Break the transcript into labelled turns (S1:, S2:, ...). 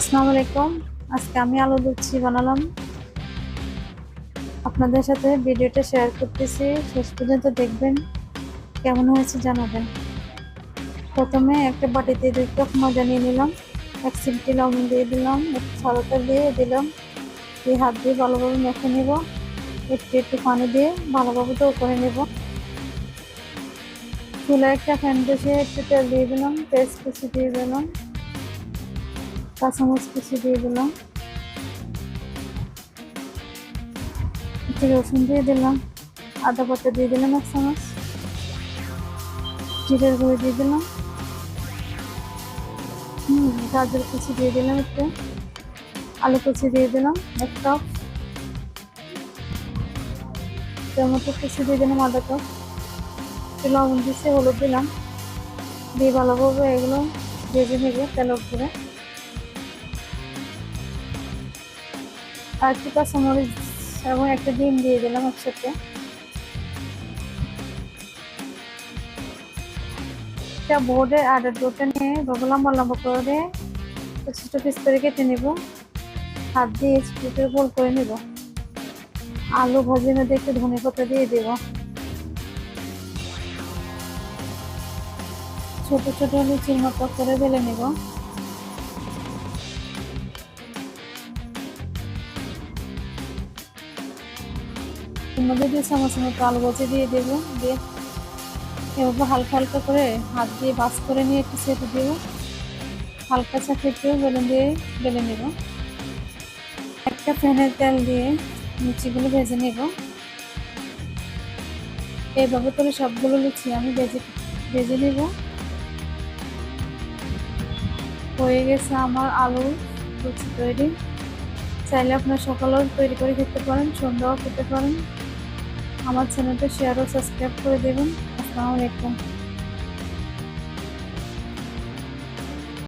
S1: আসসালামু আলাইকুম। আজকে আমি আলু লুচি বানালাম। আপনাদের সাথে ভিডিওটা শেয়ার করতেছি। শেষ পর্যন্ত দেখবেন কেমন হয়েছে জানাবেন। প্রথমে একটা বাটিতে দুই কাপ ময়দা নিয়ে নিলাম। এক সিমটি লবণ দিয়ে দিলাম একটু সাদা তেল দিয়ে দিলাম। দিয়ে হাত দিয়ে ভালোভাবে মেখে নেব। একটু একটু পানি দিয়ে ভালোভাবে তো করে নেব। চুলা একটা ফ্যান বসে একটু তেল দিয়ে দিলাম পেস্ট কুচি দিয়ে দিলাম। কাঁচামরিচ কুচি দিয়ে দিলাম। রসুন দিয়ে দিলাম। আদা বাটা দিয়ে দিলাম এক চামচ। জিরের গুঁড়ো দিয়ে দিলাম। হুম, গাজর কুচি দিয়ে দিলাম একটু। আলু কুচি দিয়ে দিলাম এক কাপ। টমেটো কুচি দিয়ে দিলাম আধা কাপ। লবণ দিচ্ছি হলুদ দিলাম। দিয়ে ভালোভাবে এগুলো ভেজে ভেজে তেলের উপরে। আর একটু কাঁচামরিচ এবং একটা ডিম দিয়ে দিলাম একসাথে। একটা বোর্ডে আটার ডোটা নিয়ে লম্বা লম্বা করে ছোটো পিস করে কেটে নেব। হাত দিয়ে স্প্রিটের গোল করে নেব। আলু ভাজির মধ্যে একটু ধনে পাতা দিয়ে দেব। ছোট ছোট লুচির মতো করে বেলে নেব। এর মধ্যে দিয়ে চামচ মতো আলু ভাজি দিয়ে দেবো, দিয়ে এভাবে হালকা হালকা করে হাত দিয়ে বাস করে নিয়ে একটু চেপে দেবো। হালকা চাপে একটু বেলুন দিয়ে বেলে নেব। একটা ফ্যানের তেল দিয়ে লুচিগুলো ভেজে নেব। এইভাবে করে সবগুলো লুচি আমি ভেজে ভেজে নেব। হয়ে গেছে আমার আলু লুচি তৈরি। চাইলে আপনার সকালেও তৈরি করে খেতে পারেন, সন্ধ্যাও খেতে পারেন। আমার চ্যানেলটা শেয়ার ও সাবস্ক্রাইব করে দেবেন। আসসালামু আলাইকুম।